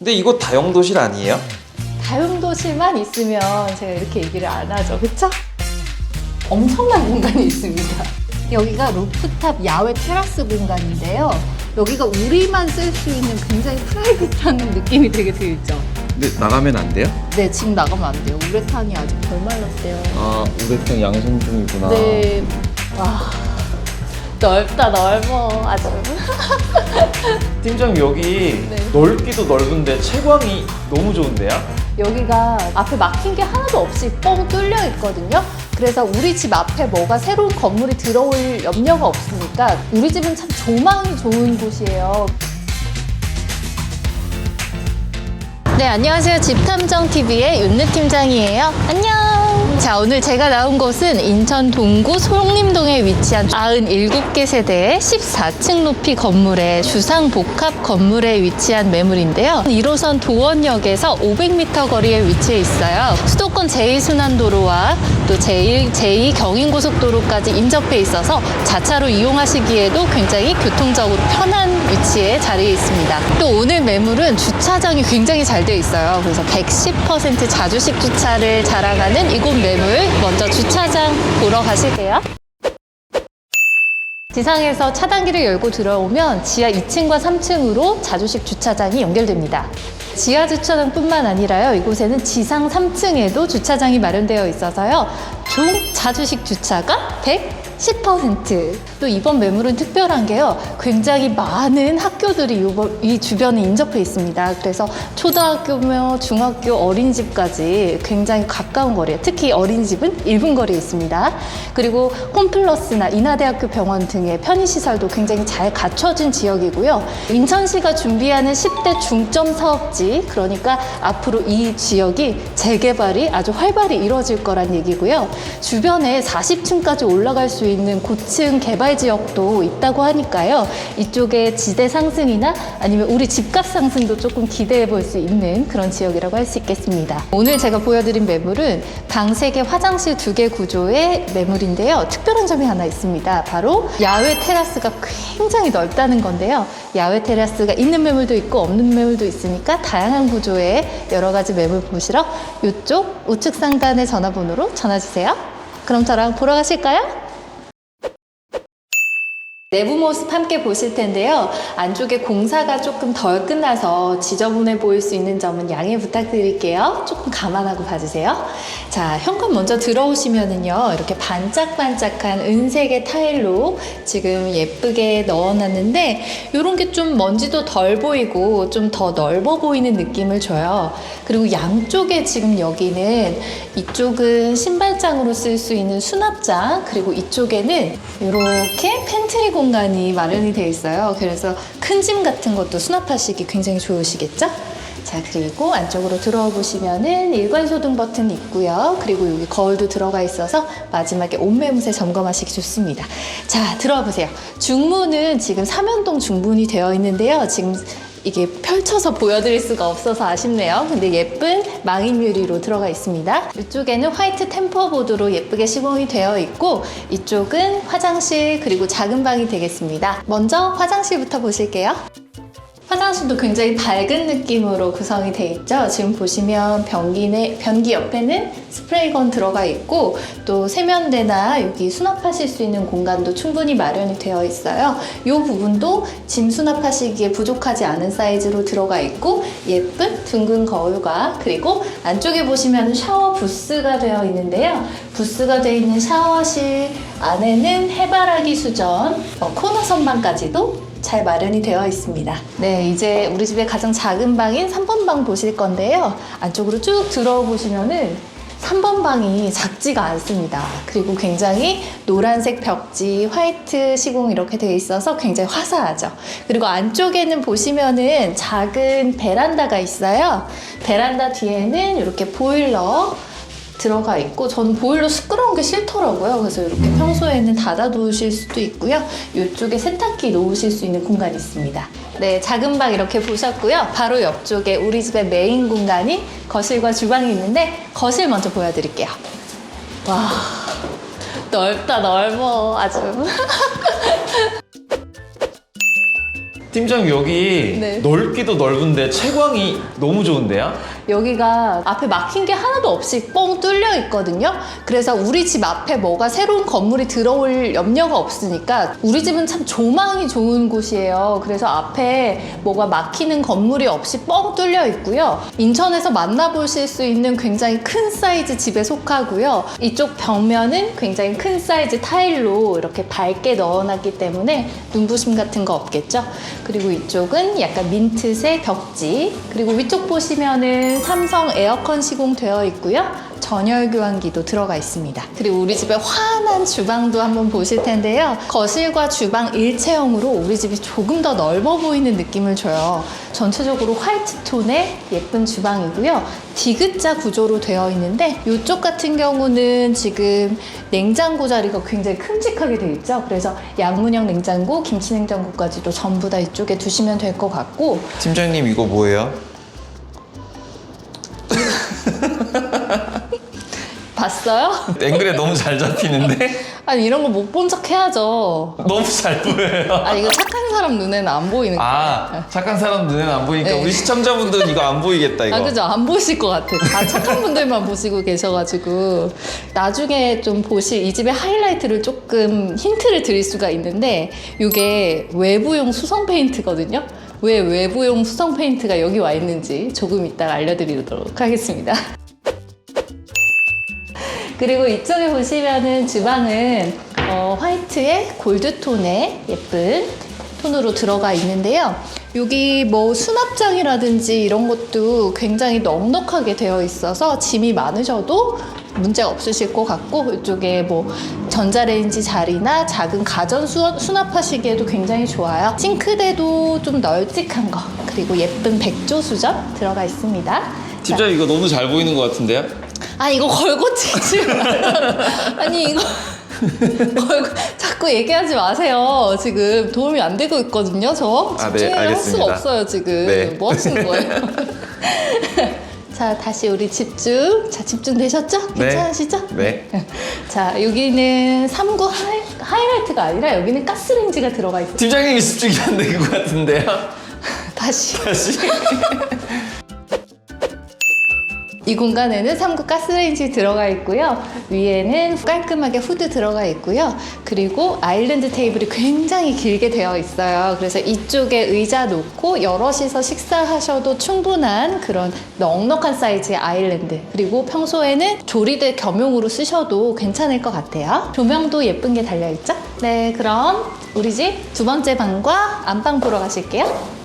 근데 이거 다용도실 아니에요? 다용도실만 있으면 제가 이렇게 얘기를 안 하죠. 그쵸? 엄청난 공간이 있습니다. 여기가 루프탑 야외 테라스 공간인데요. 여기가 우리만 쓸 수 있는 굉장히 프라이빗한 느낌이 되게 들죠. 근데 나가면 안 돼요? 네, 지금 나가면 안 돼요. 우레탄이 아직 덜 말랐대요. 아 우레탄 양성 중이구나. 네. 와. 넓다, 넓어. 아주. 팀장 여기 네. 넓기도 넓은데 채광이 너무 좋은데요? 여기가 앞에 막힌 게 하나도 없이 뻥 뚫려 있거든요. 그래서 우리 집 앞에 뭐가 새로운 건물이 들어올 염려가 없으니까 우리 집은 참 조망이 좋은 곳이에요. 네, 안녕하세요. 집탐정TV의 윤느 팀장이에요. 안녕! 자, 오늘 제가 나온 곳은 인천 동구 소룡림동에 위치한 97개 세대의 14층 높이 건물의 주상 복합 건물에 위치한 매물인데요. 1호선 도원역에서 500m 거리에 위치해 있어요. 수도권 제2순환도로와 또 제1, 제2 경인고속도로까지 인접해 있어서 자차로 이용하시기에도 굉장히 교통적으로 편한 위치에 자리해 있습니다. 또 오늘 매물은 주차장이 굉장히 잘 되어 있어요. 그래서 110% 자주식 주차를 자랑하는 이곳 매물 먼저 주차장 보러 가실게요. 지상에서 차단기를 열고 들어오면 지하 2층과 3층으로 자주식 주차장이 연결됩니다. 지하 주차장뿐만 아니라요, 이곳에는 지상 3층에도 주차장이 마련되어 있어서요, 총 자주식 주차가 110%. 또 이번 매물은 특별한 게요, 굉장히 많은 학교들이 이 주변에 인접해 있습니다. 그래서 초등학교며 중학교 어린이집까지 굉장히 가까운 거리에, 특히 어린이집은 1분 거리에 있습니다. 그리고 홈플러스나 인하대학교 병원 등의 편의시설도 굉장히 잘 갖춰진 지역이고요. 인천시가 준비하는 10대 중점 사업지, 그러니까 앞으로 이 지역이 재개발이 아주 활발히 이루어질 거란 얘기고요. 주변에 40층까지 올라갈 수 있는 고층 개발 지역도 있다고 하니까요. 이쪽에 지대 상승이나 아니면 우리 집값 상승도 조금 기대해 볼 수 있는 그런 지역이라고 할 수 있겠습니다. 오늘 제가 보여드린 매물은 방 3개, 화장실 2개 구조의 매물인데요. 특별한 점이 하나 있습니다. 바로 야외 테라스가 굉장히 넓다는 건데요. 야외 테라스가 있는 매물도 있고 없는 매물도 있으니까 다양한 구조의 여러 가지 매물 보시러 이쪽 우측 상단의 전화번호로 전화 주세요. 그럼 저랑 보러 가실까요? 내부 모습 함께 보실 텐데요. 안쪽에 공사가 조금 덜 끝나서 지저분해 보일 수 있는 점은 양해 부탁드릴게요. 조금 감안하고 봐주세요. 자, 현관 먼저 들어오시면은요. 이렇게 반짝반짝한 은색의 타일로 지금 예쁘게 넣어놨는데 이런 게 좀 먼지도 덜 보이고 좀 더 넓어 보이는 느낌을 줘요. 그리고 양쪽에 지금 여기는 이쪽은 신발장으로 쓸 수 있는 수납장 그리고 이쪽에는 이렇게 팬트리 공간이 마련이 되어 있어요. 그래서 큰 짐 같은 것도 수납하시기 굉장히 좋으시겠죠? 자, 그리고 안쪽으로 들어와 보시면은 일괄 소등 버튼 있고요. 그리고 여기 거울도 들어가 있어서 마지막에 옷매무새 점검하시기 좋습니다. 자, 들어와 보세요. 중문은 지금 삼연동 중문이 되어 있는데요. 지금 이게 펼쳐서 보여드릴 수가 없어서 아쉽네요. 근데 예쁜 망인 유리로 들어가 있습니다. 이쪽에는 화이트 템퍼보드로 예쁘게 시공이 되어 있고 이쪽은 화장실 그리고 작은 방이 되겠습니다. 먼저 화장실부터 보실게요. 화장실도 굉장히 밝은 느낌으로 구성이 돼 있죠. 지금 보시면 변기 내 변기 옆에는 스프레이건 들어가 있고 또 세면대나 여기 수납하실 수 있는 공간도 충분히 마련이 되어 있어요. 이 부분도 짐 수납하시기에 부족하지 않은 사이즈로 들어가 있고 예쁜 둥근 거울과 그리고 안쪽에 보시면 샤워 부스가 되어 있는데요. 부스가 되어 있는 샤워실 안에는 해바라기 수전, 어, 코너 선반까지도 잘 마련이 되어 있습니다. 네, 이제 우리 집의 가장 작은 방인 3번 방 보실 건데요. 안쪽으로 쭉 들어오 보시면은 3번 방이 작지가 않습니다. 그리고 굉장히 노란색 벽지, 화이트 시공 이렇게 되어 있어서 굉장히 화사하죠. 그리고 안쪽에는 보시면은 작은 베란다가 있어요. 베란다 뒤에는 이렇게 보일러 들어가 있고 저는 보일러 시끄러운 게 싫더라고요. 그래서 이렇게 평소에는 닫아 두실 수도 있고요. 이쪽에 세탁기 놓으실 수 있는 공간이 있습니다. 네, 작은 방 이렇게 보셨고요. 바로 옆쪽에 우리 집의 메인 공간이 거실과 주방이 있는데 거실 먼저 보여드릴게요. 와, 넓다 넓어 아주. 팀장 여기 네. 넓기도 넓은데 채광이 너무 좋은데요? 여기가 앞에 막힌 게 하나도 없이 뻥 뚫려 있거든요. 그래서 우리 집 앞에 뭐가 새로운 건물이 들어올 염려가 없으니까 우리 집은 참 조망이 좋은 곳이에요. 그래서 앞에 뭐가 막히는 건물이 없이 뻥 뚫려 있고요. 인천에서 만나보실 수 있는 굉장히 큰 사이즈 집에 속하고요. 이쪽 벽면은 굉장히 큰 사이즈 타일로 이렇게 밝게 넣어놨기 때문에 눈부심 같은 거 없겠죠. 그리고 이쪽은 약간 민트색 벽지 그리고 위쪽 보시면은 삼성 에어컨 시공되어 있고요. 전열 교환기도 들어가 있습니다. 그리고 우리 집의 환한 주방도 한번 보실 텐데요. 거실과 주방 일체형으로 우리 집이 조금 더 넓어 보이는 느낌을 줘요. 전체적으로 화이트 톤의 예쁜 주방이고요. 디귿자 구조로 되어 있는데 이쪽 같은 경우는 지금 냉장고 자리가 굉장히 큼직하게 되어 있죠. 그래서 양문형 냉장고, 김치 냉장고까지도 전부 다 이쪽에 두시면 될 것 같고 팀장님 이거 뭐예요? 봤어요? 앵글에 너무 잘 잡히는데? 아니 이런 거 못 본 척 해야죠. 너무 잘 보여요. 아 이거 착한 사람 눈에는 안 보이는 거. 아 착한 사람 눈에는 안 보이니까 네. 우리 시청자분들은 이거 안 보이겠다 이거. 아 그죠 안 보실 것 같아. 다 착한 분들만 보시고 계셔가지고 나중에 좀 보실 이 집의 하이라이트를 조금 힌트를 드릴 수가 있는데 이게 외부용 수성 페인트거든요. 왜 외부용 수성 페인트가 여기 와 있는지 조금 이따가 알려드리도록 하겠습니다. 그리고 이쪽에 보시면은 주방은 어, 화이트에 골드톤의 예쁜 톤으로 들어가 있는데요. 여기 뭐 수납장이라든지 이런 것도 굉장히 넉넉하게 되어 있어서 짐이 많으셔도 문제가 없으실 것 같고 이쪽에 뭐 전자레인지 자리나 작은 가전 수, 수납하시기에도 굉장히 좋아요. 싱크대도 좀 널찍한 거 그리고 예쁜 백조 수전 들어가 있습니다. 자, 팀장님 이거 너무 잘 보이는 것 같은데요? 아 이거 걸고 치지 말라. 아니 이거 걸고 자꾸 얘기하지 마세요. 지금 도움이 안 되고 있거든요. 저 아, 네, 집중을 할 수가 알겠습니다. 없어요 지금. 네. 뭐 하시는 거예요? 자 다시 우리 집중. 자 집중 되셨죠? 괜찮으시죠? 네. 자 여기는 3구 하이, 하이라이트가 아니라 여기는 가스레인지가 들어가 있어요. 팀장님이 집중이 안 된 것 같은데요? 다시. 다시. 이 공간에는 3구 가스레인지 들어가 있고요. 위에는 깔끔하게 후드 들어가 있고요. 그리고 아일랜드 테이블이 굉장히 길게 되어 있어요. 그래서 이쪽에 의자 놓고 여럿이서 식사하셔도 충분한 그런 넉넉한 사이즈의 아일랜드. 그리고 평소에는 조리대 겸용으로 쓰셔도 괜찮을 것 같아요. 조명도 예쁜 게 달려있죠? 네, 그럼 우리 집 두 번째 방과 안방 보러 가실게요.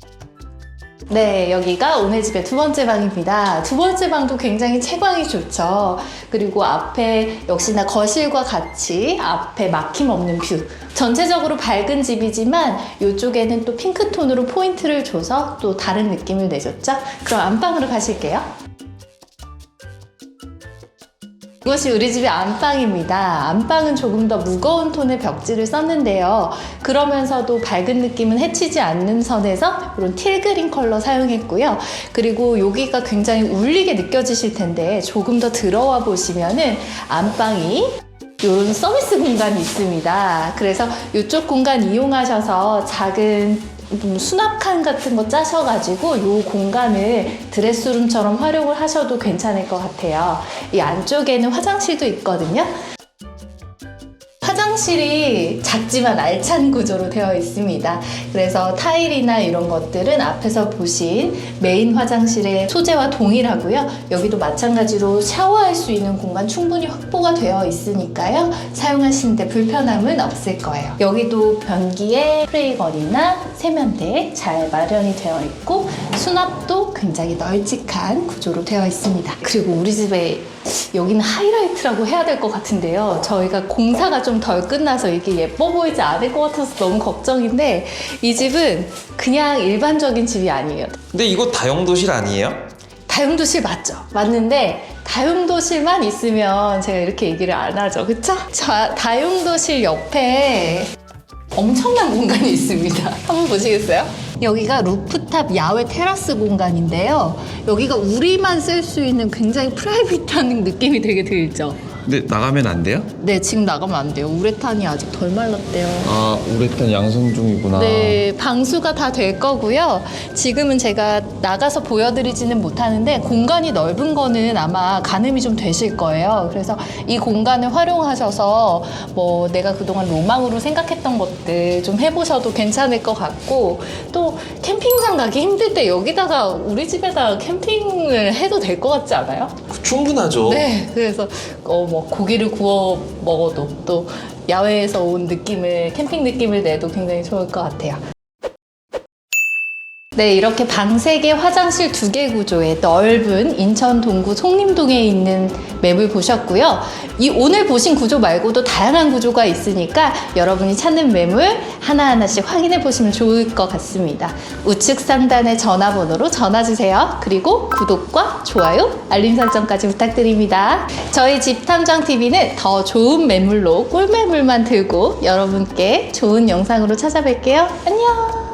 네, 여기가 오늘 집의 두 번째 방입니다. 두 번째 방도 굉장히 채광이 좋죠. 그리고 앞에 역시나 거실과 같이 앞에 막힘 없는 뷰. 전체적으로 밝은 집이지만 이쪽에는 또 핑크톤으로 포인트를 줘서 또 다른 느낌을 내줬죠. 그럼 안방으로 가실게요. 이것이 우리 집의 안방입니다. 안방은 조금 더 무거운 톤의 벽지를 썼는데요. 그러면서도 밝은 느낌은 해치지 않는 선에서 이런 틸그린 컬러 사용했고요. 그리고 여기가 굉장히 울리게 느껴지실 텐데 조금 더 들어와 보시면은 안방이 이런 서비스 공간이 있습니다. 그래서 이쪽 공간 이용하셔서 작은 좀 수납칸 같은 거 짜셔가지고 이 공간을 드레스룸처럼 활용을 하셔도 괜찮을 것 같아요. 이 안쪽에는 화장실도 있거든요. 화장실이 작지만 알찬 구조로 되어 있습니다. 그래서 타일이나 이런 것들은 앞에서 보신 메인 화장실의 소재와 동일하고요. 여기도 마찬가지로 샤워할 수 있는 공간 충분히 확보가 되어 있으니까요. 사용하시는데 불편함은 없을 거예요. 여기도 변기에 프레이건이나 세면대 잘 마련이 되어 있고 수납도 굉장히 널찍한 구조로 되어 있습니다. 그리고 우리 집에 여기는 하이라이트라고 해야 될 것 같은데요. 저희가 공사가 좀 덜 끝나서 이게 예뻐 보이지 않을 것 같아서 너무 걱정인데 이 집은 그냥 일반적인 집이 아니에요. 근데 이거 다용도실 아니에요? 다용도실 맞죠? 맞는데 다용도실만 있으면 제가 이렇게 얘기를 안 하죠. 그쵸? 자, 다용도실 옆에 엄청난 공간이 있습니다. 한번 보시겠어요? 여기가 루프탑 야외 테라스 공간인데요. 여기가 우리만 쓸 수 있는 굉장히 프라이빗한 느낌이 되게 들죠. 근데 나가면 안 돼요? 네, 지금 나가면 안 돼요. 우레탄이 아직 덜 말랐대요. 아 우레탄 양성 중이구나. 네, 방수가 다 될 거고요. 지금은 제가 나가서 보여드리지는 못하는데 공간이 넓은 거는 아마 가늠이 좀 되실 거예요. 그래서 이 공간을 활용하셔서 뭐 내가 그동안 로망으로 생각했던 것들 좀 해보셔도 괜찮을 것 같고 또 캠핑장 가기 힘들 때 여기다가 우리 집에다 캠핑을 해도 될 것 같지 않아요? 충분하죠. 네, 그래서 어 뭐 고기를 구워 먹어도 또 야외에서 온 느낌을 캠핑 느낌을 내도 굉장히 좋을 것 같아요. 네, 이렇게 방 3개, 화장실 2개 구조의 넓은 인천 동구 송림동에 있는 맵을 보셨고요. 이 오늘 보신 구조 말고도 다양한 구조가 있으니까 여러분이 찾는 매물 하나하나씩 확인해 보시면 좋을 것 같습니다. 우측 상단의 전화번호로 전화 주세요. 그리고 구독과 좋아요, 알림 설정까지 부탁드립니다. 저희 집탐정TV는 더 좋은 매물로 꿀매물만 들고 여러분께 좋은 영상으로 찾아뵐게요. 안녕!